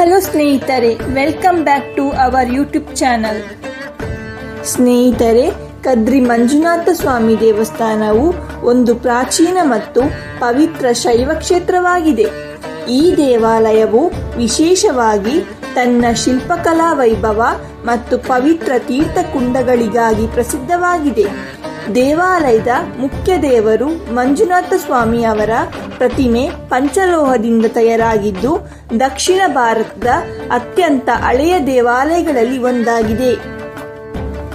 Hello ಸ್ನೇಹಿತರೆ welcome back to our YouTube channel ಸ್ನೇಹಿತರೆ, ಕದ್ರಿ ಮಂಜುನಾಥ ಸ್ವಾಮಿ ದೇವಸ್ಥಾನವು ಒಂದು ಪ್ರಾಚೀನ ಮತ್ತು ಪವಿತ್ರ ಶೈವ ಕ್ಷೇತ್ರವಾಗಿದೆ. ಈ ದೇವಾಲಯವು ವಿಶೇಷವಾಗಿ ತನ್ನ ಶಿಲ್ಪಕಲಾ ವೈಭವ ಮತ್ತು ಪವಿತ್ರ ತೀರ್ಥಕುಂಡಗಳಿಗಾಗಿ ಪ್ರಸಿದ್ಧವಾಗಿದೆ. ದೇವಾಲಯದ ಮುಖ್ಯ ದೇವರು ಮಂಜುನಾಥ ಸ್ವಾಮಿ ಅವರ ಪ್ರತಿಮೆ ಪಂಚಲೋಹದಿಂದ ತಯಾರಾಗಿದ್ದು ದಕ್ಷಿಣ ಭಾರತದ ಅತ್ಯಂತ ಹಳೆಯ ದೇವಾಲಯಗಳಲ್ಲಿ ಒಂದಾಗಿದೆ.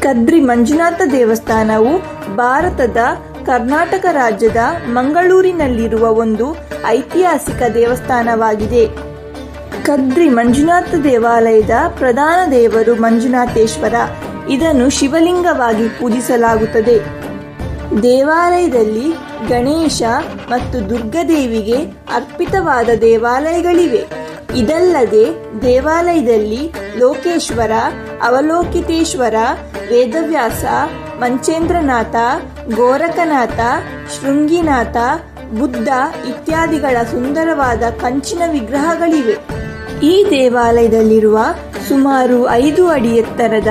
ಕದ್ರಿ ಮಂಜುನಾಥ ದೇವಸ್ಥಾನವು ಭಾರತದ ಕರ್ನಾಟಕ ರಾಜ್ಯದ ಮಂಗಳೂರಿನಲ್ಲಿರುವ ಒಂದು ಐತಿಹಾಸಿಕ ದೇವಸ್ಥಾನವಾಗಿದೆ. ಕದ್ರಿ ಮಂಜುನಾಥ ದೇವಾಲಯದ ಪ್ರಧಾನ ದೇವರು ಮಂಜುನಾಥೇಶ್ವರ. ಇದನ್ನು ಶಿವಲಿಂಗವಾಗಿ ಪೂಜಿಸಲಾಗುತ್ತದೆ. ದೇವಾಲಯದಲ್ಲಿ ಗಣೇಶ ಮತ್ತು ದುರ್ಗಾದೇವಿಗೆ ಅರ್ಪಿತವಾದ ದೇವಾಲಯಗಳಿವೆ. ಇದಲ್ಲದೆ ದೇವಾಲಯದಲ್ಲಿ ಲೋಕೇಶ್ವರ, ಅವಲೋಕಿತೇಶ್ವರ, ವೇದವ್ಯಾಸ, ಮಂಚೇಂದ್ರನಾಥ, ಗೋರಖನಾಥ, ಶೃಂಗಿನಾಥ, ಬುದ್ಧ ಇತ್ಯಾದಿಗಳ ಸುಂದರವಾದ ಕಂಚಿನ ವಿಗ್ರಹಗಳಿವೆ. ಈ ದೇವಾಲಯದಲ್ಲಿರುವ ಸುಮಾರು ಐದು ಅಡಿ ಎತ್ತರದ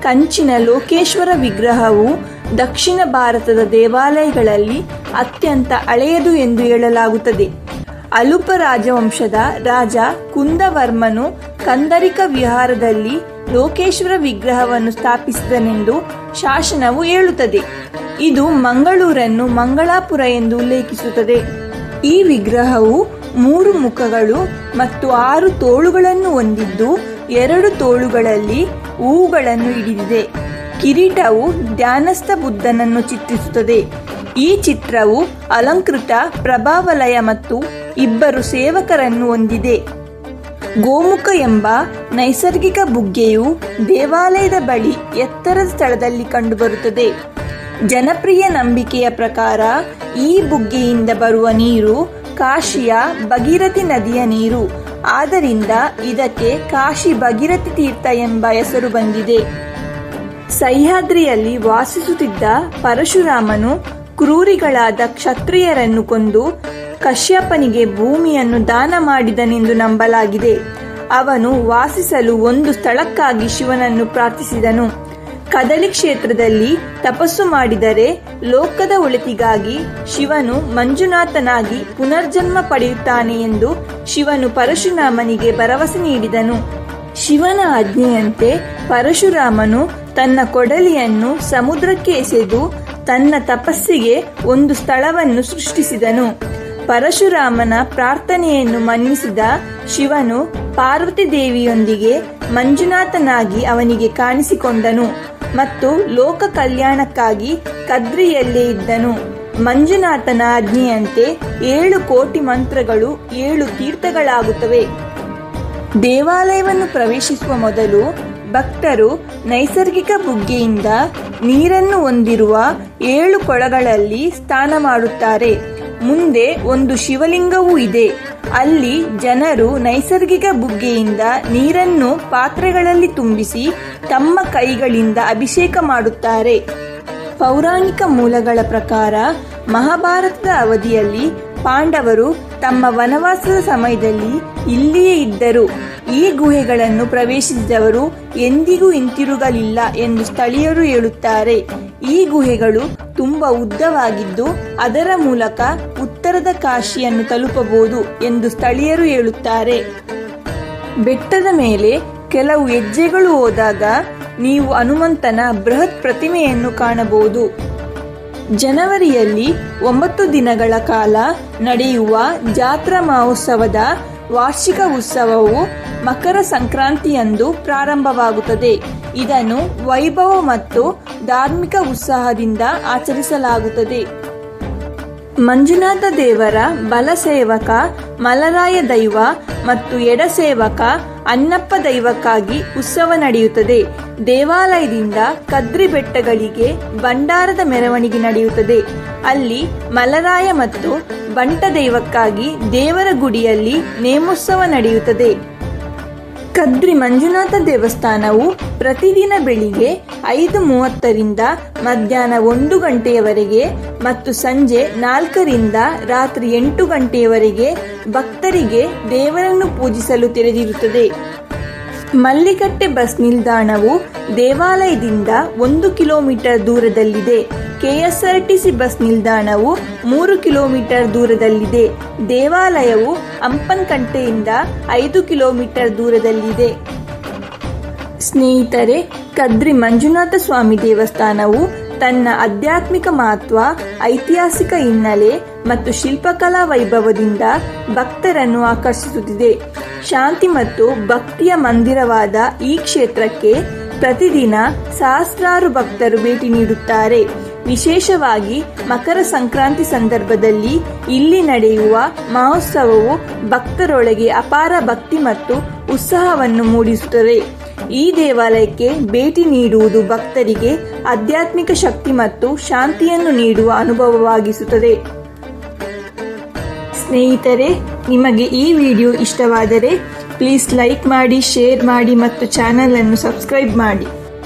ಕಂಚಿನ ಲೋಕೇಶ್ವರ ವಿಗ್ರಹವು ದಕ್ಷಿಣ ಭಾರತದ ದೇವಾಲಯಗಳಲ್ಲಿ ಅತ್ಯಂತ ಹಳೆಯದು ಎಂದು ಹೇಳಲಾಗುತ್ತದೆ. ಅಲುಪ ರಾಜವಂಶದ ರಾಜ ಕುಂದವರ್ಮನು ಕಂದರಿಕ ವಿಹಾರದಲ್ಲಿ ಲೋಕೇಶ್ವರ ವಿಗ್ರಹವನ್ನು ಸ್ಥಾಪಿಸಿದನೆಂದು ಶಾಸನವು ಹೇಳುತ್ತದೆ. ಇದು ಮಂಗಳೂರನ್ನು ಮಂಗಳಾಪುರ ಎಂದು ಉಲ್ಲೇಖಿಸುತ್ತದೆ. ಈ ವಿಗ್ರಹವು ಮೂರು ಮುಖಗಳು ಮತ್ತು ಆರು ತೋಳುಗಳನ್ನು ಹೊಂದಿದ್ದು ಎರಡು ತೋಳುಗಳಲ್ಲಿ ಹೂವುಗಳನ್ನು ಹಿಡಿದಿದೆ. ಕಿರೀಟವು ಧ್ಯಾನಸ್ಥ ಬುದ್ಧನನ್ನು ಚಿತ್ರಿಸುತ್ತದೆ. ಈ ಚಿತ್ರವು ಅಲಂಕೃತ, ಪ್ರಭಾವಲಯ ಮತ್ತು ಇಬ್ಬರು ಸೇವಕರನ್ನು ಹೊಂದಿದೆ. ಗೋಮುಖ ಎಂಬ ನೈಸರ್ಗಿಕ ಬುಗ್ಗೆಯು ದೇವಾಲಯದ ಬಳಿ ಎತ್ತರದ ಸ್ಥಳದಲ್ಲಿ ಕಂಡುಬರುತ್ತದೆ. ಜನಪ್ರಿಯ ನಂಬಿಕೆಯ ಪ್ರಕಾರ, ಈ ಬುಗ್ಗೆಯಿಂದ ಬರುವ ನೀರು ಕಾಶಿಯ ಭಗೀರಥಿ ನದಿಯ ನೀರು. ಆದ್ದರಿಂದ ಇದಕ್ಕೆ ಕಾಶಿ ಭಗೀರಥಿ ತೀರ್ಥ ಎಂಬ ಹೆಸರು ಬಂದಿದೆ. ಸಹ್ಯಾದ್ರಿಯಲ್ಲಿ ವಾಸಿಸುತ್ತಿದ್ದ ಪರಶುರಾಮನು ಕ್ರೂರಿಗಳಾದ ಕ್ಷತ್ರಿಯರನ್ನು ಕೊಂದು ಕಶ್ಯಪನಿಗೆ ಭೂಮಿಯನ್ನು ದಾನ ಮಾಡಿದನೆಂದು ನಂಬಲಾಗಿದೆ. ಅವನು ವಾಸಿಸಲು ಒಂದು ಸ್ಥಳಕ್ಕಾಗಿ ಶಿವನನ್ನು ಪ್ರಾರ್ಥಿಸಿದನು. ಕದಳಿ ಕ್ಷೇತ್ರದಲ್ಲಿ ತಪಸ್ಸು ಮಾಡಿದರೆ ಲೋಕದ ಒಳಿತಿಗಾಗಿ ಶಿವನು ಮಂಜುನಾಥನಾಗಿ ಪುನರ್ಜನ್ಮ ಪಡೆಯುತ್ತಾನೆ ಎಂದು ಶಿವನು ಪರಶುರಾಮನಿಗೆ ಭರವಸೆ ನೀಡಿದನು. ಶಿವನ ಆಜ್ಞೆಯಂತೆ ಪರಶುರಾಮನು ತನ್ನ ಕೊಡಲಿಯನ್ನು ಸಮುದ್ರಕ್ಕೆ ಎಸೆದು ತನ್ನ ತಪಸ್ಸಿಗೆ ಒಂದು ಸ್ಥಳವನ್ನು ಸೃಷ್ಟಿಸಿದನು. ಪರಶುರಾಮನ ಪ್ರಾರ್ಥನೆಯನ್ನು ಮನ್ನಿಸಿದ ಶಿವನು ಪಾರ್ವತಿ ದೇವಿಯೊಂದಿಗೆ ಮಂಜುನಾಥನಾಗಿ ಅವನಿಗೆ ಕಾಣಿಸಿಕೊಂಡನು ಮತ್ತು ಲೋಕ ಕಲ್ಯಾಣಕ್ಕಾಗಿ ಕದ್ರಿಯಲ್ಲೇ ಇದ್ದನು. ಮಂಜುನಾಥನ ಆಜ್ಞೆಯಂತೆ ಏಳು ಕೋಟಿ ಮಂತ್ರಗಳು, ಏಳು ತೀರ್ಥಗಳಾಗುತ್ತವೆ. ದೇವಾಲಯವನ್ನು ಪ್ರವೇಶಿಸುವ ಮೊದಲು ಭಕ್ತರು ನೈಸರ್ಗಿಕ ಬುಗ್ಗೆಯಿಂದ ನೀರನ್ನು ಹೊಂದಿರುವ ಏಳು ಕೊಳಗಳಲ್ಲಿ ಸ್ನಾನ ಮಾಡುತ್ತಾರೆ. ಮುಂದೆ ಒಂದು ಶಿವಲಿಂಗವೂ ಇದೆ. ಅಲ್ಲಿ ಜನರು ನೈಸರ್ಗಿಕ ಬುಗ್ಗೆಯಿಂದ ನೀರನ್ನು ಪಾತ್ರೆಗಳಲ್ಲಿ ತುಂಬಿಸಿ ತಮ್ಮ ಕೈಗಳಿಂದ ಅಭಿಷೇಕ ಮಾಡುತ್ತಾರೆ. ಪೌರಾಣಿಕ ಮೂಲಗಳ ಪ್ರಕಾರ ಮಹಾಭಾರತದ ಅವಧಿಯಲ್ಲಿ ಪಾಂಡವರು ತಮ್ಮ ವನವಾಸದ ಸಮಯದಲ್ಲಿ ಇಲ್ಲಿಯೇ ಇದ್ದರು. ಈ ಗುಹೆಗಳನ್ನು ಪ್ರವೇಶಿಸಿದವರು ಎಂದಿಗೂ ಹಿಂತಿರುಗಲಿಲ್ಲ ಎಂದು ಸ್ಥಳೀಯರು ಹೇಳುತ್ತಾರೆ. ಈ ಗುಹೆಗಳು ತುಂಬಾ ಉದ್ದವಾಗಿದ್ದು, ಅದರ ಮೂಲಕ ಉತ್ತರದ ಕಾಶಿಯನ್ನು ತಲುಪಬಹುದು ಎಂದು ಸ್ಥಳೀಯರು ಹೇಳುತ್ತಾರೆ. ಬೆಟ್ಟದ ಮೇಲೆ ಕೆಲವು ಹೆಜ್ಜೆಗಳು ಹೋದಾಗ ನೀವು ಹನುಮಂತನ ಬೃಹತ್ ಪ್ರತಿಮೆಯನ್ನು ಕಾಣಬಹುದು. ಜನವರಿಯಲ್ಲಿ ಒಂಬತ್ತು ದಿನಗಳ ಕಾಲ ನಡೆಯುವ ಜಾತ್ರಾ ಮಹೋತ್ಸವದ ವಾರ್ಷಿಕ ಉತ್ಸವವು ಮಕರ ಸಂಕ್ರಾಂತಿಯಂದು ಪ್ರಾರಂಭವಾಗುತ್ತದೆ. ಇದನ್ನು ವೈಭವ ಮತ್ತು ಧಾರ್ಮಿಕ ಉತ್ಸಾಹದಿಂದ ಆಚರಿಸಲಾಗುತ್ತದೆ. ಮಂಜುನಾಥ ದೇವರ ಬಲಸೇವಕ ಮಲರಾಯ ದೈವ ಮತ್ತು ಎಡಸೇವಕ ಅನ್ನಪ್ಪ ದೈವಕ್ಕಾಗಿ ಉತ್ಸವ ನಡೆಯುತ್ತದೆ. ದೇವಾಲಯದಿಂದ ಕದ್ರಿ ಬೆಟ್ಟಗಳಿಗೆ ಭಂಡಾರದ ಮೆರವಣಿಗೆ ನಡೆಯುತ್ತದೆ. ಅಲ್ಲಿ ಮಲರಾಯ ಮತ್ತು ಬಂಟ ದೈವಕ್ಕಾಗಿ ದೇವರ ಗುಡಿಯಲ್ಲಿ ನೇಮೋತ್ಸವ ನಡೆಯುತ್ತದೆ. ಕದ್ರಿ ಮಂಜುನಾಥ ದೇವಸ್ಥಾನವು ಪ್ರತಿದಿನ ಬೆಳಿಗ್ಗೆ ಐದು ಮೂವತ್ತರಿಂದ ಮಧ್ಯಾಹ್ನ ಒಂದು ಗಂಟೆಯವರೆಗೆ ಮತ್ತು ಸಂಜೆ ನಾಲ್ಕರಿಂದ ರಾತ್ರಿ ಎಂಟು ಗಂಟೆಯವರೆಗೆ ಭಕ್ತರಿಗೆ ದೇವರನ್ನು ಪೂಜಿಸಲು ತೆರೆದಿರುತ್ತದೆ. ಮಲ್ಲಿಕಟ್ಟೆ ಬಸ್ ನಿಲ್ದಾಣವು ದೇವಾಲಯದಿಂದ ಒಂದು ಕಿಲೋಮೀಟರ್ ದೂರದಲ್ಲಿದೆ. ಕೆಎಸ್ಆರ್ಟಿಸಿ ಬಸ್ ನಿಲ್ದಾಣವು ಮೂರು ಕಿಲೋಮೀಟರ್ ದೂರದಲ್ಲಿದೆ. ದೇವಾಲಯವು ಅಂಪನ್ಕಂಟೆಯಿಂದ ಐದು ಕಿಲೋಮೀಟರ್ ದೂರದಲ್ಲಿದೆ. ಸ್ನೇಹಿತರೆ, ಕದ್ರಿ ಮಂಜುನಾಥ ಸ್ವಾಮಿ ದೇವಸ್ಥಾನವು ತನ್ನ ಆಧ್ಯಾತ್ಮಿಕ ಮಹತ್ವ, ಐತಿಹಾಸಿಕ ಹಿನ್ನೆಲೆ ಮತ್ತು ಶಿಲ್ಪಕಲಾ ವೈಭವದಿಂದ ಭಕ್ತರನ್ನು ಆಕರ್ಷಿಸುತ್ತಿದೆ. ಶಾಂತಿ ಮತ್ತು ಭಕ್ತಿಯ ಮಂದಿರವಾದ ಈ ಕ್ಷೇತ್ರಕ್ಕೆ ಪ್ರತಿದಿನ ಸಹಸ್ರಾರು ಭಕ್ತರು ಭೇಟಿ ನೀಡುತ್ತಾರೆ. ವಿಶೇಷವಾಗಿ ಮಕರ ಸಂಕ್ರಾಂತಿ ಸಂದರ್ಭದಲ್ಲಿ ಇಲ್ಲಿ ನಡೆಯುವ ಮಹೋತ್ಸವವು ಭಕ್ತರೊಳಗೆ ಅಪಾರ ಭಕ್ತಿ ಮತ್ತು ಉತ್ಸಾಹವನ್ನು ಮೂಡಿಸುತ್ತದೆ. ಈ ದೇವಾಲಯಕ್ಕೆ ಭೇಟಿ ನೀಡುವುದು ಭಕ್ತರಿಗೆ ಆಧ್ಯಾತ್ಮಿಕ ಶಕ್ತಿ ಮತ್ತು ಶಾಂತಿಯನ್ನು ನೀಡುವ ಅನುಭವವಾಗಿಸುತ್ತದೆ. ಸ್ನೇಹಿತರೆ, ನಿಮಗೆ ಈ ವಿಡಿಯೋ ಇಷ್ಟವಾದರೆ ಪ್ಲೀಸ್ ಲೈಕ್ ಮಾಡಿ, ಶೇರ್ ಮಾಡಿ ಮತ್ತು ಚಾನಲನ್ನು ಸಬ್ಸ್ಕ್ರೈಬ್ ಮಾಡಿ.